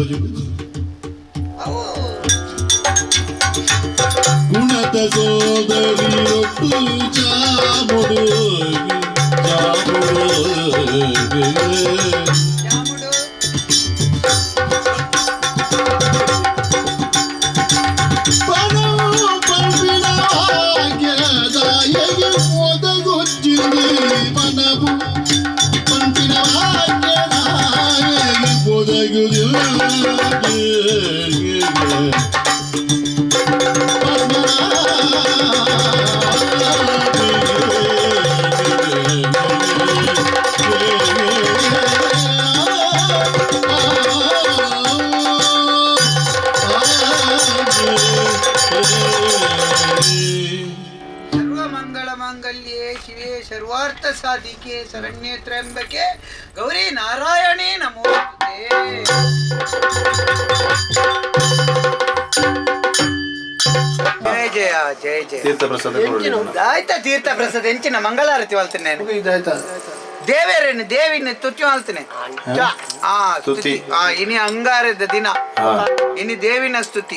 ನಚ್ಚದೋಜು ಗುಣದ ಸೋದರಿ ಒಟ್ಟು ಚಾಮುಡು ಸರ್ವಾರ್ಥ ಸಾಧಿಕೆ ಶರಣ್ಯೆ ತ್ರಂಬಕೆ ಗೌರಿ ನಾರಾಯಣೇ ಜಯ ಜಯ. ತೀರ್ಥ ಪ್ರಸಾದ ಆಯ್ತಾ ತೀರ್ಥ ಪ್ರಸಾದ ಹೆಂಚಿನ ಮಂಗಳಾರತಿ ವಾಳ್ತೇನೆ ನಾನು. ಇದಾಯ್ತಾ ದೇವೇರೇನು ದೇವಿನ ತುತಿ ವಾಳ್ತೇನೆ ಆ ಸ್ತುತಿ. ಸ್ತುತಿ. ಆ ಇನಿ ಅಂಗಾರದ ದಿನ. ಇನಿ ದೇವಿನ ಸ್ತುತಿ.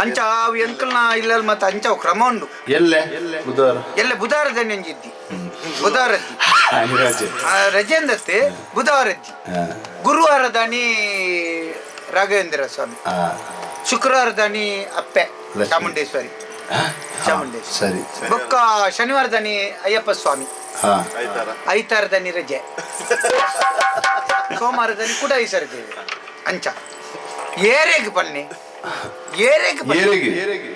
ಅಂಚ ಅವು ಎಂಕಲ್ನ ಇಲ್ಲಲ್ ಮತ್ತೆ ಅಂಚ ಅವು ಕ್ರಮ ಉಂಡು ಎಲ್ಲೆ? ಬುಧವಾರ. ಎಲ್ಲ? ಬುಧವಾರದ ನೆಂಜಿದ್ದಿ. ಬುಧವಾರದ್ದಿ. ಅನಿರಾಜೆ ಆ, ರಜೆ ಅಂದತ್ತೆ ಬುಧವಾರದ್ದಿ. ಗುರುವಾರದ ಅಣಿ ರಾಘವೇಂದ್ರ ಸ್ವಾಮಿ. ಶುಕ್ರವಾರ ದಾನಿ ಅಪ್ಪೆ. ಚಾಮುಂಡೇಶ್ವರಿ. ಚಾಮುಂಡೇಶ್ವರಿ ಸರಿ ಬೊಕ್ಕ ಶನಿವಾರದ ಅಣಿ ಅಯ್ಯಪ್ಪ ಸ್ವಾಮಿ ಹಾ ಐತಾರದ ಅಣಿ ರಜೆ ಸೋಮವಾರದ ಅಣಿ ಕೂಡ ದೇವಿ ಅಂಚ ಏರೆಗ್ ಬನ್ನಿ ಏರೆಗ್ ಬನ್ನಿ ಏರಿಗೆ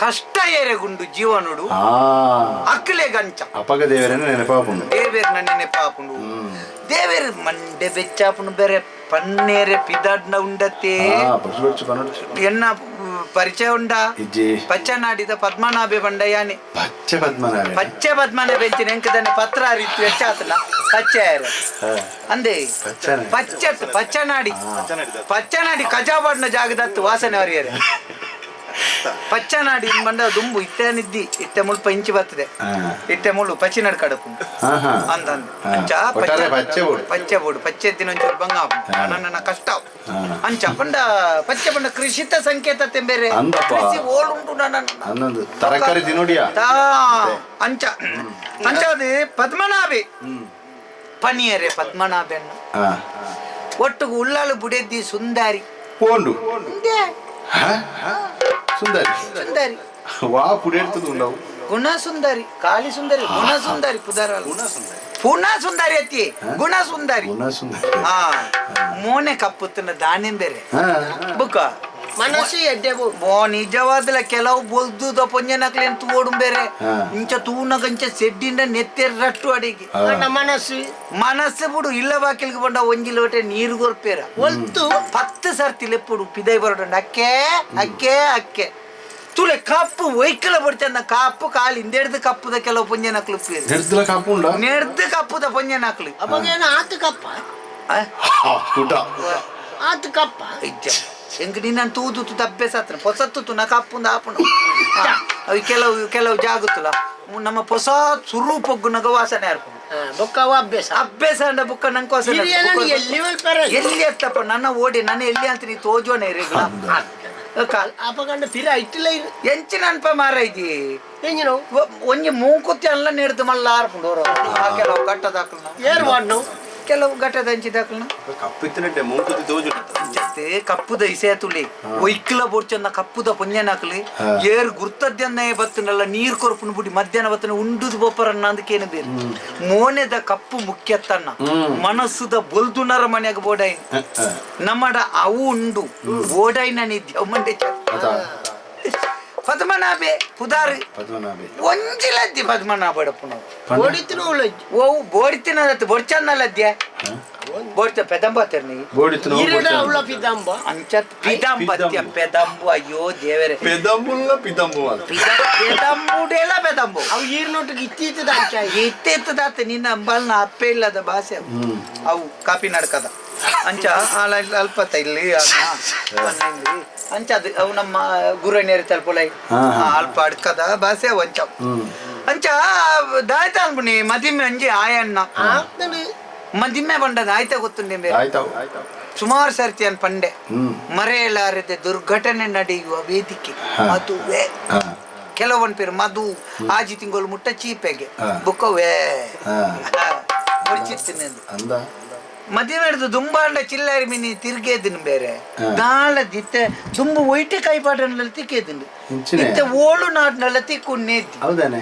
ಕಷ್ಟ ಏರೆಗುಂಡು ಜೀವನುಡು ಹಾ ಅಕ್ಕಲೆ ಗಂಚ ಅಪ್ಪಗ ದೇವರನ್ನ ನೆನಪಾಪುಂಡು ದೇವೇರ್ ನನ್ನ ನೆನಪಾಪುಂಡು ದೇವೇರ್ ಮಂಡೆ ಬೆಚ್ಚಾಪುಂಡು ಬೇರೆ ಪನ್ನೇರೆ ಪಿದಾಡ್ನ ಉಂಡತ್ತೆ ಎನ್ನ ಪರಿಚಯ ಉಂಡ? ಇಜ್ಜಿ. ಪಚ್ಚನಾಡಿದ ಪದ್ಮನಾಭೆ ಬಂಡಯ್ಯಾನೆ. ಪಚ್ಚ ಪದ್ಮನಾಭ. ಪಚ್ಚೆ ಪದ್ಮನಾಭೆ ಬೆಂಚಿನ ಎಂಕದನೆ ಪತ್ರ ರೀತಿ ವೆಚ್ಚಾತಲ್ಲ ಪಚ್ಚೆ ಯಾರು? ಅಂದೆ ಪಚ್ಚನೆ. ಪಚ್ಚ ಪಚ್ಚನಾಡಿ ಪಚ್ಚನಾಡಿ ಕಜಾಬಾಡ್ನ ಜಾಗದತ್ತು ವಾಸನೆ ಹೊರಿಯರೆ ಪಚ್ಚನಾಡಿ ಮಂಡ ದುಂಬು ಇತ್ತೇನಿದ್ದಿ ಇತ್ತೆ ಮುಳ್ಳು ಪಂಚಿ ಬರ್ತದೆ. ಇತ್ತೆ ಮುಳ್ಳು ಪಚ್ಚಿನಡ್ ನಡ್ಕಡಕು. ಅಂದ. ಅಂಚ ಪಚ್ಚೆ ಬೋಡು. ಪಚ್ಚೆ ದಿನ ಪಚ್ಚೆ ಒಂಚೂರು ಬಂಗ. ನನ್ನ ಕಷ್ಟ. ಅಂಚ ಪಂಡ ಪಚ್ಚೆ ಪಂಡ ಕೃಷಿತ ಸಂಕೇತ ತೆಂಬೇರೆ. ಕೃಷಿ ಓಳುಂಟು ನನ್ನ ತರಕಾರಿ ತಿನ್ನೋಡಿಯಾ? ತಾ ಅಂಚ. ಅಂಚ ಅದು ಪದ್ಮನಾಭೆ. ಪನಿಯರೆ ಪದ್ಮನಾಭೆಣ್ಣ ಹಾ. ಒಟ್ಟಿಗೆ ಉಳ್ಳಾಳು ಬುಡೆದ್ದಿ ಸುಂದಾರಿ. ಪೋಂಡು ಇಂದೇ ಹಾ? ಸುಂದರಿ ಸುಂದಾರಿ ವಾ ಪುಡಿಯಡ್ತದ ಉಂಡವು ಗುಣ ಸುಂದರಿ ಕಾಳಿ ಸುಂದರಿ ಗುಣ ಸುಂದರಿ ಪುದಾರ ಪುಣ ಸುಂದರಿ ಅತ್ತಿ ಗುಣ ಸುಂದರಿ ಗುಣ ಸುಂದರಿ ಹಾ ಮೋನೆ ಕಪ್ಪುತ್ತಿನ ದಾನಿಂ ಬೇರೆ ಹಾ ಬುಕ್ಕ ಮನಸ್ಸು ಎಡ್ಡೆ ಬೋ ನಿಜವಾದಲ ಕೆಲವು ಬೊಲ್ದುದ ಪೊಂಜನಕ್ಲೇನ್ ತೂಡು ಬೇರೆ. ಇಂಚ ಇಂಚ ತೂನಗಂಚ ಸೆಡ್ಡಿಂದ ನೆತ್ತೆರಟ್ಟು ಅಡಿಗೆ. ಹಾ. ನನ್ನ ಮನಸ್ಸು. ಮನಸ್ಸು ಬಿಡು ಇಲ್ಲ ಬಾಕಿಲ್ಗೆ ಬಂಡ ಒಂಜಿ ಲೋಟೆ ನೀರು ಗೊರ್ಪೇರ. ಒಲ್ತು. ಪತ್ತು ಸರ್ತಿ ಲೆಪ್ಪುಡು ಪಿದೈ ಬರೋಡ ಅಕ್ಕೆ ಅಕ್ಕೆ ಅಕ್ಕೆ. ತುಲೆ ಕಪ್ಪು ವೈಕಲ ಬಡ್ತಂದ ಕಪ್ಪು ಕಾಲು ಹಿಂದೆಡ್ದು ಕಪ್ಪುದ ಕೆಲವು ಪೊಂಜನಕ್ಲು ನೆಡ್ದು ಕಪ್ಪುದ ಅವಾಗ ಏನು ಆತು ಕಪ್ಪ? ಆತು ಕಪ್ಪ? ಎಂಕ್ ನಿನ್ನ ತೂದು ತು ಅಭ್ಯಾಸ ಹತ್ರ ಹೊಸತ್ತು ತು ನಾ ಕಪ್ಪುಂದ ಆಪುಂಡು ಅವು ಕೆಲವು ಕೆಲವು ಜಾಗುತ್ತಲ್ಲ. ನಮ್ಮ ಹೊಸ ಸುರೂಪಗ್ಗು ನಗ ವಾಸನೆ ಅರ್ಪು ಬೊಕ್ಕ ಬೊಕ್ಕವ ಅಭ್ಯಾಸ. ಅಭ್ಯಾಸ ಅಂದ ಬುಕ್ಕ ನಂಗೆ ವಾಸನೆ. ಎಲ್ಲಿ ಎತ್ತಪ್ಪ? ನನ್ನ ಓಡಿ ನನ್ನ ಎಲ್ಲಿ ಅಂತ ನೀ ತೋಜೋನೆ ಇರಿಗಳ ಅಪಗಂಡ ಇಟ್ಟಿಲ್ಲ ಇರು. ಎಂಚಿನ ಅನ್ಪ ಮಾರ ಇದಿ ಎಂಜಿನು ಒ- ಒಂಜಿ ಮೂಕುತ್ತಿ ಎಲ್ಲ ನೆಡ್ದು ಮಲ್ಲ ಹಾರ್ಕೊಂಡು ಅವ್ರು. ಕೆಲವು ಗಟ್ಟದಾಕಲ್ನ ಏರ್ ಕೆಲವು ಗಟ್ಟದ ಹಂಚಿದಾಕಲ್ನ ಕಪ್ಪಿತ್ತಿನಟ್ಟೆ ತೋಜು ಕಪ್ಪುದ ಇಸೆ ತುಳಿ ಒಯ್ಕಲ ಬೋರ್ಚನ್ನ ಕಪ್ಪುದ ಪುಣ್ಯನಾಕಲಿ ಹಾ. ಏರ್ ಗುರ್ತದ್ಯನ್ನ ಬತ್ತನಲ್ಲ ನೀರ್ ಕೊರ್ಪುನ ಬುಡಿ ಮಧ್ಯಾಹ್ನ ಬತ್ತನ ಉಂಡುದ ಬೋಪರನ್ನ ಅದಕ್ಕೇನು ಬೇರೆ ಮೋನೆದ ಕಪ್ಪು ಮುಖ್ಯತ್ತನ್ನ ಮನಸ್ಸುದ ಬೊಲ್ದುನರ ಮನೆಯಾಗ ಬೋಡೈ ನಮ್ಮಡ ಅವು ಉಂಡು ಬೋಡೈನ ನಿದ್ಯ ಮಂಡೆ ಪದ್ಮನಾಭೆ ಪುದಾರಿ ಪದ್ಮನಾಭೆ ಒಂಜಿಲದ್ದಿ ಪದ್ಮನಾಭಡಪ್ಪು ನಾವು ಓಡಿತಿನ ಉಳ್ಳಜ್ಜಿ ಓ ಬೋಡ್ತಿನದತ್ತು ಬೊಡ್ಚನ್ನಲ್ಲದ್ಯ ಬೋಡ್ತ ಪೆದಂಬತ್ತರ್ ನೀ ಬೋಡಿತ್ತು ಇರಡ ಉಳ್ಳ ಪಿದಂಬ ಅಂಚ ಪಿದಂಬತ್ಯ ಪೆದಂಬು ಅಯ್ಯೋ ದೇವರೇ ಪೆದಂಬುಲ್ಲ ಪಿದಂಬು ಅಂತ ಪಿದ- ಪೆದಂಬುಡೆಲ್ಲ ಪೆದಂಬು ಅವು ಈರ್ನೊಟ್ಟಿಗೆ ಇತ್ತೀತದ ಅಂಚ ಇತ್ತೆತ್ತದಾತ ನಿನ್ನ ಅಂಬಲ್ನ ಅಪ್ಪೆ ಇಲ್ಲದ ಭಾಷೆ ಅವು. ಅವು ಕಾಪಿ ನಡ್ಕದ ಅಂಚ ಅಲ್ಪತ್ತ ಇಲ್ಲಿ. ಅಂಚ ಅದು ಅವು ನಮ್ಮ ಗುರುವಣ್ಯರಿ ತಲುಪಲೈ. ಅಲ್ಪ ಅಡ್ಕದ ಬಾಸೆ ಅವು ಅಂಚ. ಅಂಚ ದಾಯ್ತ ಅನ್ಬಿಡಿ ಮದಿಮೆ ಅಂಜಿ ಆಯಣ್ಣ. ಆಗ್ತದೆ ಮದಿಮೆ ಬಂಡದ ಆಯ್ತ ಗೊತ್ತುಂಡೆ ಬೇರೆ ಸುಮಾರು ಸರ್ತಿ ಅನ್ ಪಂಡೆ. ಮರೆಯಲಾರದೆ ದುರ್ಘಟನೆ ನಡೆಯುವ ವೇದಿಕೆ. ಮದುವೆ. ಕೆಲವೊಂದು ಪೇರು ಮಧು ಆಜಿ ತಿಂಗಳು ಮುಟ್ಟ ಚೀಪೆಗೆ. ಬುಕ್ಕವೇ ಹಾ. ಮದುವೆ ಹಿಡಿದು ದುಂಬಾಂಡ ಚಿಲ್ಲರಿ ಮಿನಿ ತಿರ್ಗೇದಿನ ಬೇರೆ. ದಾಳ ದಾಳದಿತ್ತೆ ದುಂಬು ಒಯ್ಟೆ ಕೈಪಾಡನ್ನೆಲ್ಲ ತಿಕ್ಕೇದಿನ ಇಂಚಿನೆ ಇತ್ತೆ ಓಳು ನಾಟ್ನೆಲ್ಲ ತಿಕ್ಕುನ್ನೇದ್ದಿ ಹೌದಾನೆ.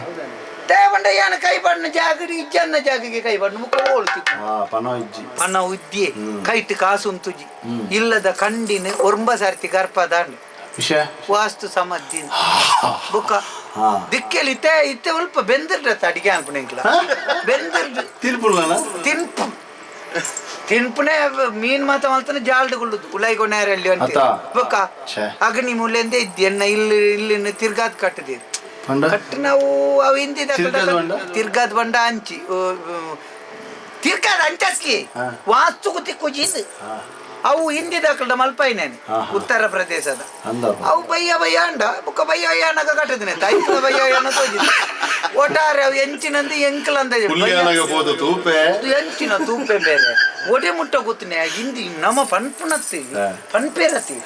ದೇವಂಡ ಯಾನ ಕೈಪಾಡಿನ ಜಾಗಡಿ ಇಜ್ಜನ್ನ ಕೈ ಕೈಪಾಡಿನ ಮುಖ ಓಳು ತಿಕ್ಕು ಪನ ಉಜ್ಜಿ ಪನ ಉದ್ದಿ ಹ್ಮ್. ಕೈಟ್ ಕಾಸು ಉಂತುಜಿ ಇಲ್ಲದ ಕಂಡಿನ ಒರ್ಂಬ ಸರ್ತಿ ಗರ್ಪದಾಂಡ್ ವಿಷಯ ವಾಸ್ತು ಸಮಾಧಿ ಬುಕ್ಕ ಹಾ. ದಿಕ್ಕೆಲಿ ಇತ್ತೆ ಇತ್ತೆ ಸ್ವಲ್ಪ ಬೆಂದಿರ್ದತ್ತ ಅಡಿಗೆ ಅನ್ಪಣೆಂಕ್ಲ ಬೆಂದಿರ್ದು ತಿನ್ಪುಲ್ಲ ತಿನ್ಪು ತಿನ್ಪುನೆ ಮೀನ್ ಮಾತ ಮಲ್ತನ ಜಾಲ್ಡುಗುಳ್ಳುದು ಉಲೈಗೊಣ್ಣಾರಲ್ಲಿ ಅಂತ. ಬೊಕ್ಕ? ಛೆ. ಅಗ್ನಿ ಮೂಲೆಂದೆ ಇದ್ಯನ್ನ ಇಲ್ಲಿ ಇಲ್ಲಿ ತಿರ್ಗಾದ್ ಕಟ್ಟದಿ ಕಟ್ಟ ನಾವು ಅವು ಹಿಂದಿದ ತಿರ್ಗಾದ್ ಬಂಡ? ಅಂಚಿ. ತಿರ್ಗಾದ್ ಅಂಚಸ್ಕಿ. ವಾಸ್ತು ಗುತ್ತಿ ಕುಜಿಂದು ಅವು ಹಿಂದಿ ಕಳ್ದ ಮಲ್ಪೈನೇನೆ. ಉತ್ತರ ಪ್ರದೇಶದ. ಅವು ಬಯ್ಯ ಬಯ್ಯ ಅಂಡ. ಬುಕ್ಕ ಬಯ್ಯ ಅಯ್ಯ ಅನ್ನಕ ಕಟ್ಟದಿನ ತಾಯ್ತದ ಬಯ್ಯ ಅಯ್ಯ ಅನ್ನೋ ತೋಜಿದ ಒಟ್ಟಾರೆ ಅವು ಎಂಚಿನಂದು ಎಂಕಲಂದ ಹುಲ್ಲಿಯಾನಾಗ ಹೋದ ತೂಪೆ. ಅದು ಎಂಚಿನ ತೂಪೆ ಬೇರೆ. ಒಡೆ ಮುಟ್ಟ ಗೊತ್ತಿನ. ಹಿಂದಿ ನಮ್ಮ ಪನ್ಪುನತ್ತಿ. ಪನ್ಪೇರತಿ.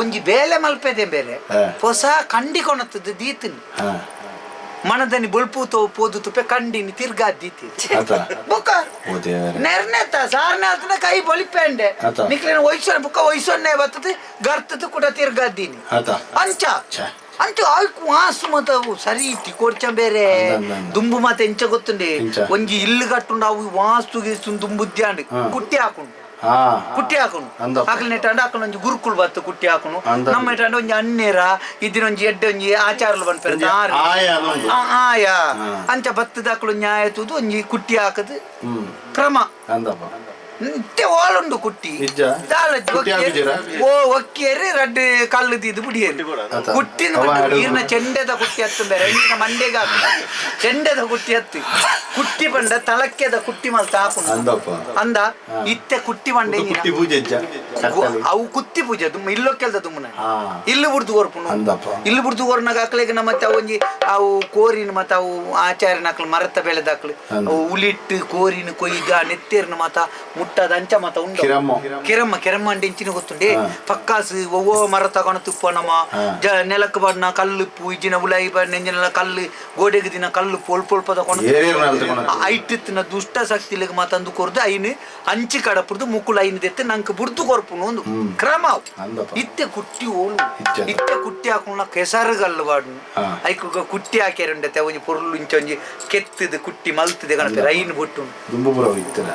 ಒಂಜಿ ಬೇಲೆ ಮಲ್ಪೆದೆ ಬೇರೆ. ಹೊಸ ಕಂಡಿ ಕಂಡಿಕೊಣತ್ತದ ದೀತಿನಿ. ಮನದಲ್ಲಿ ಬೊಳ್ಪು ತೋ ಪೋದು ತುಪ್ಪೆ ಕಂಡಿನಿ ತಿರ್ಗಾ ದೀತಿ ಬುಕ್ಕ ನೆರ್ನೆತ್ತ ಸಾರ್ನೆ ಆತನ ಕೈ ಬಲಿಪೆಂಡೆ ಆತ. ನಿಕ್ಲಿನ ವಯಸ್ಸು ಬುಕ್ಕ ವಯಸ್ಸನ್ನೇ ಬರ್ತದೆ ಗರ್ತದ ಕೂಡ ತಿರ್ಗಾದ್ದೀನಿ ಅಂಚ. ಮತ ಅವು. ಸರಿ ಬೇರೆ. ಅಂದ, ಅಂದ. ದುಂಬು ಮಾತ ಎಂಚ ಗೊತ್ತುಂಡೆ. ಎಂಚ? ಒಂಜಿ ಅವು ವಾಸ್ತು ಗೀಸ್ತು ದುಂಬುದ್ಯಾಂಡು ಹಾ. ಕುಟ್ಟಿ ಹಾಕೊಂಡು. ಹಾ. ಕುಟ್ಟಿ ಹಾಕೊಂಡು. ಆಕಲ್ ನೆಟ್ಟಾಂಡು ಆಕಲ್ ಒಂಜಿ ಗುರುಕುಲ್ ಬತ್ತು ಕುಟ್ಟಿ ಹಾಕೊಂಡು. ನಮ್ಮ ಇಟ್ಟಾಂಡು ಒಂಜಿ ಅನ್ನೇರ ಇದಿನ ಒಂಜಿ ಎಡ್ಡೆ ಒಂಜಿ ಆಚಾರಲು ಒಂಜಿ ಆಯ. ಅಂಚ ಭತ್ತದ ಆಕಳು ನ್ಯಾಯ ತೂದು ಒಂಜಿ ಕುಟ್ಟಿ ಹಾಕದು ಕ್ರಮ. ಇತ್ತೆ ಓಲುಂಡು ಕುಟ್ಟಿ? ದಾಳದ್ ಕುಟ್ಟಿ ಓ ಒಕ್ಕೇರಿ ರಡ್ಡು ಕಲ್ಲು ತೀದು ಬಿಡಿಯೇರಿ. ಕುಟ್ಟಿನ ಆಡು. ಚೆಂಡೆದ ಕುಟ್ಟಿ ಹತ್ತು ಬೇರೆ. ಮಂಡೆಗ ಚೆಂಡೆದ ಕುಟ್ಟಿ ಹತ್ತಿ. ಕುಟ್ಟಿ ಬಂಡ ತಳಕ್ಕೆದ ಕುಟ್ಟಿ ಮಲ್ತ ಹಾಕೊಂಡು ಅಂದಪ್ಪ. ಅಂದ? ಇತ್ತೆ ಕುಟ್ಟಿ ಬಂಡೆ. ಅವು ಕುತ್ತಿ ಪೂಜೆ ದುಮ್ಮ ಇಲ್ಲೋ ಕೆಲ್ದ ದುಮ್ಮನ. ಹಾ. ಇಲ್ಲಿ ಬುಡ್ದು ಓರ್ಪುನು ಅಂದಪ್ಪ. ಇಲ್ಲಿ ಬುಡ್ದು ಓರ್ನಾಗ ಹಾಕ್ಲಿಗೆ ನಮ್ಮ ಮತ್ತೆ ಒಂಜಿ ಅವು ಕೋರಿನ ಮತ್ತ ಅವು ಆಚಾರ್ಯನ ಹಾಕ್ಲು ಮರತ ಬೆಳೆದಾಕ್ಲು ಉಳಿಟ್ಟು ಅವು ಉಲಿಟ್ಟು ಕೋರಿನ ಕೊಯ್ಗ ನೆತ್ತೇರಿನ ಮತ ಮುಟ್ಟದ ಅಂಚ ಮತ ಉಂಡು ಕಿರಮ್ಮ ಕಿರಮ್ಮ ಅಂಡಿ ಇಂಚಿನ ಗೊತ್ತುಂಡೆ ಪಕ್ಕಾಸ್ ಒವ್ವೋ ಮರ ತಗೊಂಡು ತುಪ್ಪ ನಮ್ಮ. ಜ ನೆಲಕ್ಕೆ ಬಣ್ಣ ಕಲ್ಲುಪ್ಪು ಇಜ್ಜಿನ ಉಲಾಯಿ ಬಣ್ಣ ನೆಂಜಿನ ಕಲ್ಲು ಗೋಡೆಗೆ ದಿನ ಕಲ್ಲು ಪೊಲ್ ಪೊಲ್ಪ ತಗೊಂಡು ಐಟಿತ್ತಿನ ದುಷ್ಟ ಶಕ್ತಿಲಿಗೆ ಮಾತಂದು ಕೊರ್ದು ಐನು ಅಂಚಿ ಕಡಪುರ್ದು ಮುಕ್ಕುಲು ಐನು ದೆತ್ತೆ ನಂಗೆ ಬುಡ್ದು ಕೊರ್ಪುನು ಒಂದು ಕ್ರಮ. ಇತ್ತೆ ಕುಟ್ಟಿ ಓಳು ಇತ್ತೆ. ಕುಟ್ಟಿ ಹಾಕೊಂಡ ಕೆಸರುಗಲ್ಲು ಬಾಡು. ಐಕು ಕುಟ್ಟಿ ಹಾಕ್ಯಾರಂಡೆ ಒಂಜಿ ಪೊರ್ಲು ಇಂಚ ಒಂಜಿ ಕೆತ್ತದ ಕುಟ್ಟಿ ಮಲ್ತದೆ ಗಣಪ ರೈನ್ ಬೊಟ್ಟು ಇತ್ತಲ್ಲ.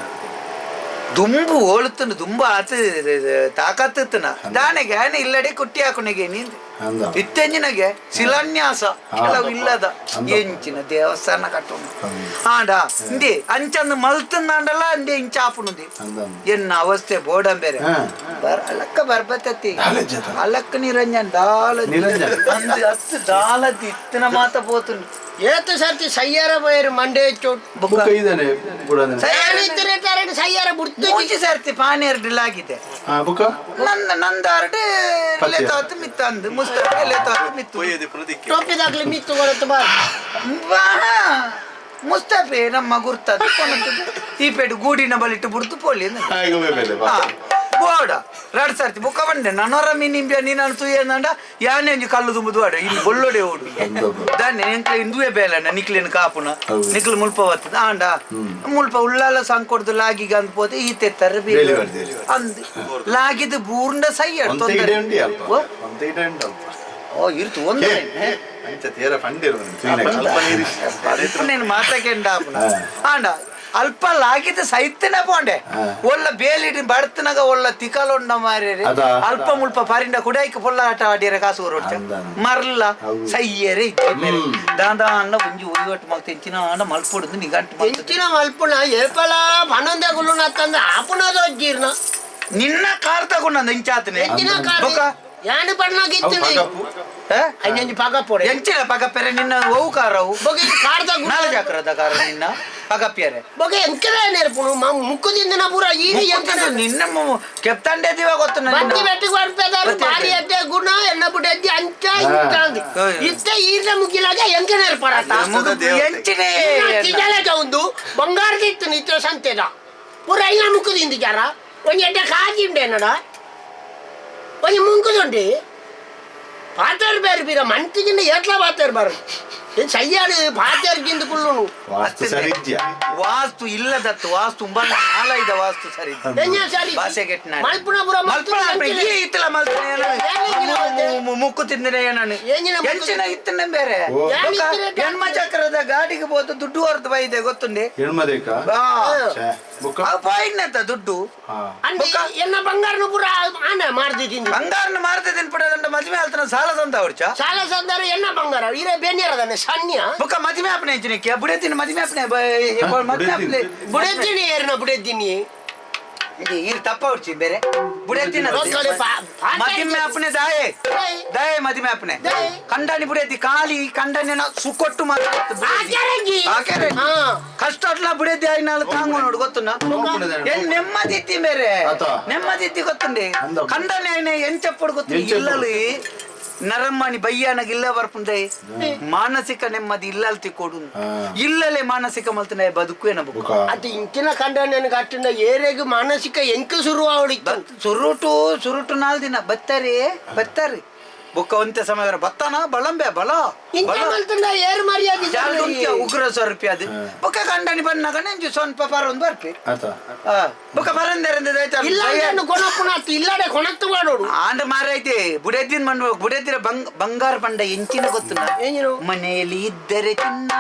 ದುಂಬು ಓಳುತ್ತನು ದುಂಬು ಆತ ತಾಕತ್ತನ ದಾನೆಗೆ ಆನೆ ಇಲ್ಲಡೆ ಕುಟ್ಟಿ ಹಾಕೊಂಡಗೆ ನೀನು ಇತ್ತೆಂಚಿನಗೆ ಶಿಲಾನ್ಯಾಸ ಕೆಲವು ಇಲ್ಲದ ಎಂಚಿನ ದೇವಸ್ಥಾನ ಕಟ್ಟುಂಡು ಆಂಡ ಇಂದೇ ಅಂಚಂದು ಮಲ್ತಂದಾಂಡಲ್ಲ ಇಂದೇ ಇಂಚ ಆಪುಣುದಿ ಎನ್ನ ಅವಸ್ಥೆ ಬೋಡಂಬೇರೆ ಅಲಕ್ಕ ಬರ್ಬತ್ತತಿ ಅಲಕ್ಕ ನಿರಂಜನ್ ದಾಲ ದಾಲದಿ ಇತ್ತಿನ ಮಾತ ಪೋತುಂಡು ಏತು ಸರ್ತಿ ಸಯ್ಯಾರ ಬೈರು ಮಂಡೆ ಚೋಟ್ ಬುಕ್ಕ ಇದ್ದಾನೆ ಬುಡನೆ ಏನಿತ್ತಿರೇಟಾರೆ ಸಯ್ಯಾರ ಬುಡ್ತು ಮೂಜಿ ಸರ್ತಿ ಪಾನಿ ಎರಡಿಲಾಗಿದೆ ಹಾ ಬುಕ್ಕ ನಂದ ನಂದಾರಡೆ ಪತ್ಯ. ಲೆತಾತ್ ಮಿತ್ತಂದು ಮುಸ್ತಾರ ಲೆತಾತ್ ಮಿತ್ತು. ಪ್ರತಿಕ್ಕೆ ಟೋಪಿದಾಗ್ಲಿ ಮಿತ್ತು ಬಾರ್. ಮುಸ್ತಫೆ ನಮ್ಮ ಗುರ್ತದ. ಈ ಪೇಟು ಗೂಡಿನ ಬಲಿಟ್ಟು ಬುಡ್ತು ಪೋಲಿ ಹಾಗೆ ಬಾ. ಬೋಡ ರಡ್ ಸರ್ತಿ ಬುಕ್ಕ ಬಂಡೆ ನನ್ನೊರ ಮೀನಿಂಬೆ ನೀನು ತುಯ್ಯಂದ ಯಾನೆ ಒಂಜಿ ಕಲ್ಲು ತುಂಬುದು ಆಡ ಇಲ್ಲಿ ಬೊಲ್ಲೊಡೆ ಓಡು ಅಂದಪ್ಪ. దాన్ని ఎంకల ఇందువే బేలన్న నిక్లేని కాపున అవును. నిక్కులు ముల్ప వస్తుంది ఆండ ಹ್ಮ್. ಮುಲ್ಪ ಉಳ್ಳಾಲ ಸಂಕೊಡ್ದು ಲಾಗಿ ಅಂದ್ಪೋತೆ ಈ ತೆತ್ತರ ಬೇಲಿ ಬರ್ದಿರಿ. ಅಂದ್ ಲಾಗಿದ್ದು ಬೂರ್ಂಡ ಸೈಯಡ್ ಒಂತ ಇಡೆ ಉಂಡಿ ಅಲ್ಪ ಓ? ಒಂತ ಇಡೆ ಉಂಡು ಅಲ್ಪ ಓ ಇರ್ತು ಒಂದೇ ಅಂಚ ತೀರ ಫಂಡ್ నేను మాతకెండ ಹಾ. ఆండ ಅಲ್ಪ ಲಾಗಿದ ಸೈತನೆ ಪೋಂಡೆ ಹಾ. ಒಲ್ಲ ಬೇಲಿಡಿ ಬಡ್ತನಗ ಒಲ್ಲ ತಿಕಲೊಂಡ ಮಾರೇರಿ ಅದಾ? ಅಲ್ಪ ಮುಲ್ಪ ಪರಿಂಡ ಕುಡಾಯ್ಕ ಪೊಲ್ಲ ಆಟ ಆಡಿಯರೆ ಕಾಸು ಹೊರಡ್ತ ಅಂದ. ಮರ್ಲ ಹೌದು. ಸಯ್ಯರೆ ಇತ್ತೆ ಬೇರೆ ಹ್ಮ್. ದಾಂದ ಅಣ್ಣ ಒಂಜಿ ಒಯ್ಯಟ್ಟು ಮಲ್ ತೆಂಚಿನ ಅಣ್ಣ ಮಲ್ಪೊಡುದು ನಿಗಂಟು ಬರ್ತದೆ. ಎಂಚಿನ ಮಲ್ಪುಣ ಏಪಲ ಪನ್ನೊಂದೆ ಗುಳ್ಳುನ ತಂದ ಆಪುನದ ಒಜ್ಜೀರ್ನ ನಿನ್ನ ಕಾರ್ ತಗೊಂಡ ಇಂಚಾತನೆ ಎಂಚಿನ ಕಾರ್ ಬೊಕ್ಕ ಯಾನು ಪಣ್ಣಾಗ ಅವು ಇತ್ತು ಪಗಪ್ಪು ಅಯ್ಯಂಜಿ ಪಗ ಪೊಡೆ ಎಂಚಿನ ಪಗಪ್ಪೆರೆ ನಿನ್ನ ಓವು ಕಾರವು ಬೊಗೆ ಕಾರ್ದ ನಾಳೆ ಜಾಕ್ರದ ಕಾರ ನಿನ್ನ ಪಗಪ್ಪಿಯರೆ ಬೊಗೆ ಎಂಕದ ನೆರಪುನು ಮ ಮುಕ್ಕದಿಂದ ನಾ ಪೂರ ಈಗ ಎಂಕದ ನಿನ್ನ ಕೆಪ್ತಂಡೆ ದಿವ ಗೊತ್ತು ಬತ್ತಿ ನಿನ್ನ ಬೆಟ್ಟಿಗೆ ಬರ್ತದಾರು ಬತ್ತಿ ಬಾರಿ ಅಡ್ಡೆ ಗುಣ ಎನ್ನ ಬುಡಜ್ಜಿ ಅಂಚ ಇಂಚಾಂದಿ ಹಾ. ಇತ್ತ ಈರ್ನ ಮುಗಿಲಾಗ ಎಂಕ ನೆರಪಡತ್ತ ಮುಗಿದ ದೇವತೆ. ಎಂಚಿನೇ ತಿಜಲಕ ಒಂದು ಬಂಗಾರದ ಇತ್ತು ನಿತ್ಯ ಸಂತೆದ ಪೂರ ಐನ ಮುಕ್ಕದಿಂದ ಜಾರ ಒಂಜಿ ಎಡ್ಡೆ ಕಾಜಿ ಉಂಡೆ ನಡ ಒಂಜಿ ಮುಂಕುದುಂಡಿ ಪಾತೇರ್ ಬೇರೆ ಬೀರ ಮಂತಿಗಿಂದ ಏಟ್ಲ ಪಾತೇರ್ ಬಾರು ಏನ್ ಸಯ್ಯಾಡು ಪಾತೇರ್ ಗಿಂದ ಕುಳ್ಳುನು ವಾಸ್ತು ಸರಿ ಇದ್ಯಾ ವಾಸ್ತು ಇಲ್ಲದತ್ತು ವಾಸ್ತು ತುಂಬಾ ನಾಲ ಇದ ವಾಸ್ತು ಸರಿ ಸರಿ ಭಾಷೆ ಕೆಟ್ಟ ಮಲ್ಪುನ ಪುರ ಇಲ್ಲಿ ಈ ಇತ್ತಲ ಮತ್ತೆ? ಮುಕ್ಕು ತಿಂದಿನ ಏನನು ಏನಿನ ಮುಕ್ಕು ಎಂಚಿನ ಇತ್ತನ ಬೇರೆ. ಓ. ಏನ್ ಇತ್ತಿನ ಹೆಣ್ಮ ಚಕ್ರದ ಗಾಡಿಗೆ ಹೋದ ದುಡ್ಡು ಹೊರತು ಬೈದೆ ಗೊತ್ತುಂಡೆ? ಹೆಣ್ಮದೇಕ ಆ, ಛೇ, ಬುಕ್ಕ ಆ ಪಾಯಿಂಟ್ ದುಡ್ಡು? ಹಾ. ಅಂದ್ ಎನ್ನ ಬಂಗಾರನು ಪುರ ಆನೆ ಮಾರ್ದಿದ್ದೀನಿ. ಬಂಗಾರನ ಮಾರ್ತೆ ತಿನ್ಬಿಡದಂಡ ಮದ್ವೆ ಆಲ್ತನ ಸಾಲ ತಂದ ಅವ್ರಚ ಸಾಲ ಸಂದಾರ ಎನ್ನ ಬಂಗಾರ? ಇರೇ ಬೇನಿಯರದನೆ ಸಣ್ಣ ಬೊಕ್ಕ ಮದುವೆ ಆಪನೆ ಅಂಚಿನಕ್ಕೆ ಬುಡೆತಿನ ಮದುವೆ ಆಪನೆ ಮದುವೆ ಆಪನೆ ಬುಡೆದ್ದೀನಿ ಏರ್ನ ಬುಡೆದ್ದೀನಿ? ಇಲ್ಲಿ ತಪ್ಪ ಹೊಡ್ಚಿ ಬೇರೆ. ಬುಡೆತಿನ ಮದುವೆ ಆಪನೆ ದಾಯೆ. ದಾಯೆ. ಮದುವೆ ಮದಿಮೆ ಆಪನೆ. ಕಂಡಾಣಿ ಬುಡೆತಿ ಕಾಲಿ ಕಂಡನಿನ ಸುಕೊಟ್ಟು ಮಾತಾಡ್ತಾರೆ. ಕಷ್ಟ ಅಟ್ಲ ಬುಡೆದಿ ಆಗಿ ನಾಳೆ ತಾಂಗು ನೋಡು ಗೊತ್ತುನ ಏನ್ ನೆಮ್ಮದಿ ಇತ್ತಿ ಬೇರೆ. ನೆಮ್ಮದಿ ಇತ್ತಿ ಗೊತ್ತುಂಡೆ ಕಂಡಾಣಿ ಕಂಡನಿ ಆಯ್ನ ಎಂಚಪ್ಪಡು ಗೊತ್ತು ಎಂಚಪ್ಪಡು. ನರಮ್ಮನಿ ಬಯ್ಯಾನಗ ಇಲ್ಲ ಬರ್ಪುಂದೆ. ಮಾನಸಿಕ ನೆಮ್ಮದಿ ಇಲ್ಲಲ್ತಿ ಕೊಡು. ಇಲ್ಲಲೇ ಮಾನಸಿಕ ಮಲ್ತನ ಬದುಕು ಏನ ಬುಕ್ಕ ಬುಕ್ಕ ಅದು ಇಂಚಿನ ಕಂಡ ನನಗೆ ಅಟ್ಟಿಂದ ಏರೆಗೆ ಮಾನಸಿಕ ಎಂಕ ಶುರು ಅವಳಿತ್ತು ಸುರುಟು ಸುರುಟು ನಾಲ್ ದಿನ ಬತ್ತಾರಿ ಬತ್ತಾರಿ. ಬುಕ್ಕ ಒಂತೆ ಸಮಯ ಬತ್ತಾನ? ಬಳಂಬೆ ಬಲ? ಏರ್ ಮರ್ಯಾದೆ ಉಗ್ರ ಸ್ವರೂಪಿ ಅದು ಬುಕ್ಕ ಕಂಡನಿ ಬಂದಾಗ ನೆಂಜು ಸ್ವಲ್ಪ ಪರೊಂದು ಬರ್ಪಿ. ಬುಕ್ಕ ಕೊಣಪುಣತ್ತು ಇಲ್ಲಡೆ ಕೊಣತ್ತು ಮಾಡೋಡು. ಆಂಡ ಮಾರೈತೆ ಬುಡೆದ್ದಿನ ಮಣ್ಣು ಬುಡೆದ್ದಿರ ಬಂಗ್ ಬಂಗಾರ ಬಂಡ ಎಂಚಿನ ಗೊತ್ತು ಮನೆಯಲ್ಲಿ ಇದ್ದರೆ ಚಿನ್ನ.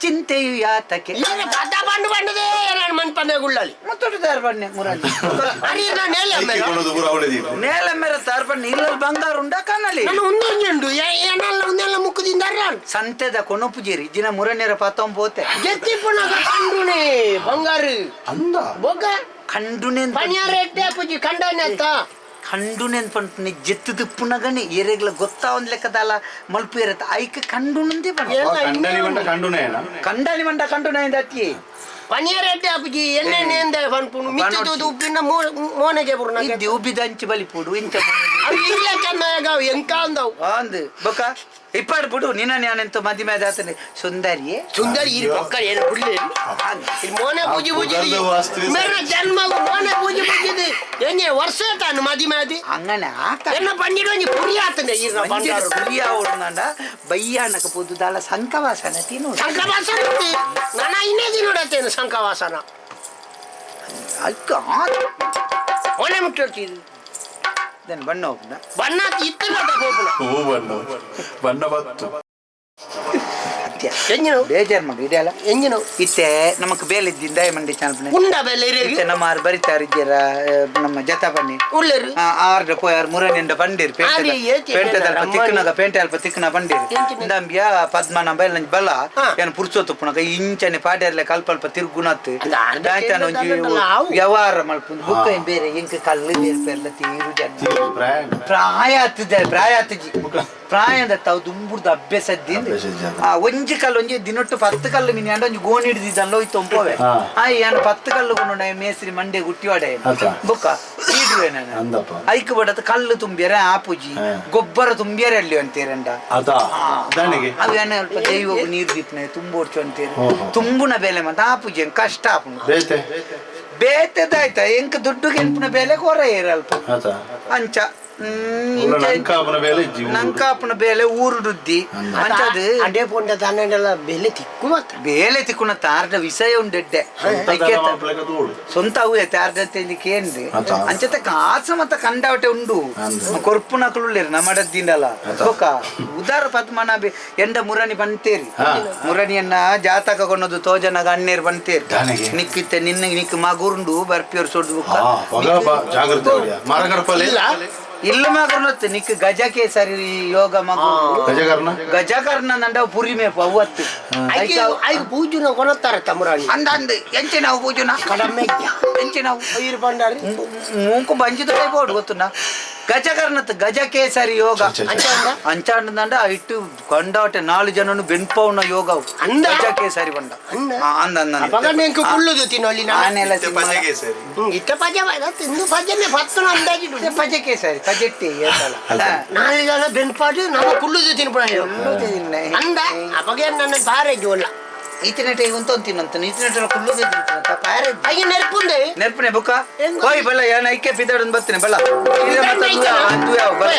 ಚಿಂತೆಯು ಯಾತಕ್ಕೆ? ಇಲ್ಲ ಪದ ಬಂಡು ಬಂಡದೆ ನಾನು ಮನ್ ಪಂದೆ ಗುಳ್ಳಲಿ ಮತ್ತೊಡ್ದಾರ ಬಣ್ಣೆ ಮುರಾಜಿ ಅರಿ ನಾನು ಹೇಳ ಕೊಡೋದು ಪೂರ ಅವಳದಿ ನೇಲ ಮೇರೆ ತಾರ್ ಬಣ್ಣೆ ಇಲ್ಲ ಬಂಗಾರ ಉಂಡ ಕಣ್ಣಲ್ಲಿ? ನಾನು ಒಂದೊಂದು ಏನಲ್ಲ ಒಂದೆಲ್ಲ ಮುಖದಿಂದ ನಾನು. ಸಂತೆದ ಕೊನಪುಜೇರಿ ಜಿನ ಮುರನೇರ ಪಾತಂ ಪೋತೆ ಜತ್ತಿ ಪುನಃ ಕಂಡುನೆ ಬಂಗಾರು. ಅಂದ? ಬೊಗ್ಗ ಕಂಡುನೆ ಪನಿಯಾರ ಎಟ್ಟೆ ಅಪ್ಪಜಿ ಕಂಡನೆ ಅತ್ತ ಕಂಡುನೆ ಪಂಟ್ನಿ ಜೆತ್ತು ಪುನಗಣಿ ಎರೆಗ್ಲ ಗೊತ್ತಾ ಒಂದ್ ಲೆಕ್ಕದಲ್ಲ ಮಲ್ಪು ಇರತ್ತೆ ಐಕ ಕಂಡು ನಂದಿ ಕಂಡನಿ ಮಂಡ ಕಂಡು ಅತ್ತಿ. ಪನಿಯಾರ ಎಟ್ಟೆ ಅಪ್ಪಜಿ ಎಣ್ಣೆ ನೇಂದೆ ಪನ್ಪುನು ಮಿತ್ತದು ಉಪ್ಪಿನ ಮೋನೆಗೆ ಬುರ್ನ ಇದ್ದಿ ಉಬ್ಬಿದ ಅಂಚಿ ಬಲಿಪುಡು ಇಂಚ ಅವು ಇಲ್ಲ ಚಂದ ಎಂಕ ಅಂದವು. ಅಂದ್ ಬೊಕ? ಇಪ್ಪಾಡು ಬಿಡು ನಿನ್ನ ನಾನಂತೂ ಮದುವೆ ಆದಾತನೆ ಸುಂದರಿ ಸುಂದರಿ ಇರಿ ಮಕ್ಕಳು ಏನು ಬಿಡ್ಲಿ ಮೋನೆ ಪೂಜೆ ಪೂಜಿದೆ ಮೇರ ಜನ್ಮ ಮೋನೆ ಪೂಜೆ ಪೂಜಿದೆ ಏನೇ ವರ್ಷ ತಾನು ಮದುವೆ ಆದಿ അങ്ങനെ എന്നെ പണ്ടിടും നീ പുരിയാത്തന്നെ പുരിയാവുന്നാണ്ട ബയ്യാണൊക്കെ പുതുതാള ശങ്കവാസന തിന്നു ശങ്കവാസന നന ഇന്നേ തിന്നുടത്തേನು ಶಂಕವಾಸನ ಅಕ್ಕ ಒಳ್ಳೆ ಮುಟ್ಟಿರ್ತಿದ್ದು ಬಣ್ಣ ಹೋಗ್ನ ಬಣ್ಣ ಇತ್ತು ನೋಡ ಗೋಪುರ ಹೂ ಬಣ್ಣ ಬಣ್ಣ ಬತ್ತು ಎಂಜಿನು ಬೇಜಾರ್ ಮಗ ಇದೆಯಲ್ಲ ಎಂಜಿನು ಇತ್ತೆ ನಮಕ್ ಬೇಲಿದ್ದಿಂದ ಮಂಡಿ ಚಾನ್ಪನೆ ಉಂಡ ಬೆಲೆ ಇತ್ತೆ ನಮ್ಮ ಆರು ಬರಿತಾರ ಇದ್ದೀರ ನಮ್ಮ ಜತ ಬನ್ನಿ. ಉಳ್ಳೇರು. ಆರ್ಡ ಪೋಯಾರ್ ಮುರನಿಂದ ಬಂದಿರ್ ಆರಿ ಏತಿ ಪೇಂಟೆ ತಿಕ್ಕನಗ ಪೇಂಟೆ ಅಲ್ಪ ತಿಕ್ಕನ ಬಂದಿರ್? ಇಂದಂಬ್ಯ ಪದ್ಮನ ಬೈಲ್ ಬಲ. ಏನು ಪುನಗ ಇಂಚನೆ ಪಾಡ್ಯಾರ್ಲೆ ಕಲ್ಪಲ್ಪ ಅರ್ಧ ದಾಯ್ತಾನ ಒಂಜಿ. ವ್ಯವಹಾರ ಮಲ್ಪುಂದು ಬುಕ್ಕ ಬೇರೆ ಇಂಕ ಕಲ್ಲು ಬೇರೆ ಪೇರ್ಲ ತೀರು ಪ್ರಾಯ. ಪ್ರಾಯ ಹತ್ತಿದೆ ಪ್ರಾಯ ಹತ್ತಿಜಿ ಪ್ರಾಯದ ತಾವು ದುಂಬುರ್ದು ಅಭ್ಯಾಸ ಅಭ್ಯಾಸದ್ದಿ ಆ ಒಂಜಿ ಕಲ್ಲು ಒಂಜಿ ದಿನೊಟ್ಟು ಪತ್ತು ಕಲ್ಲು ಮಿನಿ ಅಂಡ ಒಂಜಿ ಗೋಣಿ ಹಿಡಿದಿದ್ದಲ್ಲ ಹೋಯ್ತು ತೊಂಪೋವೆ. ಆ ಏನು ಪತ್ತು ಕಲ್ಲು ಕೊಂಡು ಮೇಸ್ರಿ ಮಂಡೆ ಗುಟ್ಟಿವಾಡೆ. ಬುಕ್ಕ ಈಡುವೆ ನಾನು. ಐಕ್ ಬಡತ್ ಕಲ್ಲು ತುಂಬ್ಯಾರೆ ಆಪುಜಿ ಪೂಜಿ ಗೊಬ್ಬರ ತುಂಬ್ಯಾರೆ ಅಲ್ಲಿ ಅಂತೀರಂಡ ಅದ. ದಣಿಗೆ ಸ್ವಲ್ಪ ದೈವ ನೀರು ದೀಪನೆ ತುಂಬೋಡ್ಚು ಅಂತೀರಿ. ತುಂಬುನ ಬೇಲೆ ಮತ್ತೆ ಆಪುಜಿ ಹೆಂಗ್ ಕಷ್ಟ ಆಪುನು ಬೇತೆ? ಹೆಂಗ್ ಎಂಕ್ ದುಡ್ಡು ಗೆಂಪುನ ಬೇಲೆ ಕೊರ ಇರಲ್ಪ ಅಂಚ. ಹ್ಮ್, ಉಲ್ಲ ಇಂಚ- ನಂಕಾಪನ ಬೇಲೆ ಜೀವ ನಂಕಾಪನ ಬೇಲೆ ಊರುಡುದ್ದಿ. ಅಂಚದು ಅಡ್ಡೆ ಪೊಂಡ ತಾನೆಲ್ಲ ಬೆಲೆ ತಿಕ್ಕು ಮಾತ್ರ. ಬೇಲೆ ತಿಕ್ಕುನ ತಾರ್ಡ ವಿಷಯ ತೋಡು. ಸೊಂತ ಅವು ತಾರ್ಡತ್ತೆ ಕೇಂದ್ರಿ. ಆತ. ಅಂಚತೆ ಕಾಸ ಮತ್ತ ಕಂಡವಟೆ ಉಂಡು. ಅಂದು. ಕೊರ್ಪು ನಕಲುಳ್ಳೇರು ನಮ್ಮಡದ್ದಿಂಡಲ್ಲ ದಿನಲ್ಲ ಬೊಕ ಉದಾರ ಪದ್ಮನ ಬೆ- ಎಂಡ ಮುರನಿ ಬಂತೇರಿ. ಮುರಣಿಯನ್ನ ಮುರನಿಯನ್ನ ಜಾತಕ ಕೊನ್ನದು ತೋಜನ ಅಣ್ಣೇರು ಬಂತೇರಿ. ದಾನೆಗೆ. ನಿಕ್ಕಿತ್ತೆ ನಿನ್ನ ನಿಕ್ ಮಗುರುಂಡು ಬರ್ಪಿಯವ್ರು ಸೊಡ್ದು ಬುಕ್ಕ ಹಾ ಪಗ ಬಾ ಜಾಗ್ರತೆ ಹೊಡಿಯ. ಮರಗಡಪಲೆ ಇಲ್ಲ ಮಗುರ್ನತ್ತೆ ನಿಕ್ ಗಜಕ್ಕೆ ಸರಿ ಯೋಗ ಮಗು. ಗಜಕರ್ಣ? ಗಜಕರ್ಣ ನಂಡ ಪುರಿ ಮೇಪು ಅವತ್ತು ಐಕೆ ಐದು ಪೂಜುನ ಕೊನತ್ತಾರೆ ತಮರಾಣಿ ಅಂದ ಅಂದ. ಎಂಚೆ ನಾವು ಪೂಜುನ ಕಡಮೆ ಎಂಚೆ ನಾವು ಐರು ಪಂಡಾರಿ ಮೂಕು ಬಂಜಿದ ಗೊತ್ತುನಾ? ಗಜಕರ್ಣತ್ ಗಜ ಕೇಸರಿ ಯೋಗ ಛೆ, ಛೆ, ಛೆ. ಅಂಚಾಂಡ ಅಂಚಾಂಡದಂಡ ಇಟ್ಟು ಕೊಂಡಾಟೆ ನಾಲು ಜನನು ಬೆನ್ಪವನ ಯೋಗ ಅವು. ಅಂದ? ಗಜ ಕೇಸರಿ ಬಂಡ ಅಂದ? ಆ, ಅಂದ ಅಂದ ಅಂದ. ಅಪಗ ನೆಂಕು ಕುಳ್ಳುದು ತಿನ್ನೋಲಿ ನಾ ಆನೆಲ ಸಿಂಹ. ಹ್ಮ್, ಇತ್ತ ಪಜ ಬೈದ ತಿಂದು ಪಜನೆ ಪತ್ತನ ಅಂದಾಜಿಡು ಇದು ಪಜ ಕೇಸರಿ ಪಜೆಟ್ಟಿ ಏತಲ ಅಲ್ಲ. ನಾಳೆ ಜನ ಬೆನ್ಪಾಡು ನಮ್ಮ ಕುಳ್ಳುದು ತಿನ್ಬಿಡ ಅಂದ ಅಪಗ ನನ್ನ ಪಾರೆ ಜೋಲ್ಲ ಈತನೆಟ ಇವಂತ ಒಂದು ತಿನ್ನಂತ ಈತನೆಟ ಕುಲ್ಲು ತಿಂತ ಪಾರ ಅಯ್ಯ ನೆನಪುಂದೆ ನೆನಪನೆ ಬುಕ್ಕ? ಹೋಯ್ ಬಲ್ಲ ಏನ ಐಕೆ ಬಿದ್ದಾಡನ್ ಬರ್ತೀನಿ. ಬಲ್ಲ. ಇದೆ ಮತ್ತೆ ಅದು ಯಾವ ಬಲ್ಲ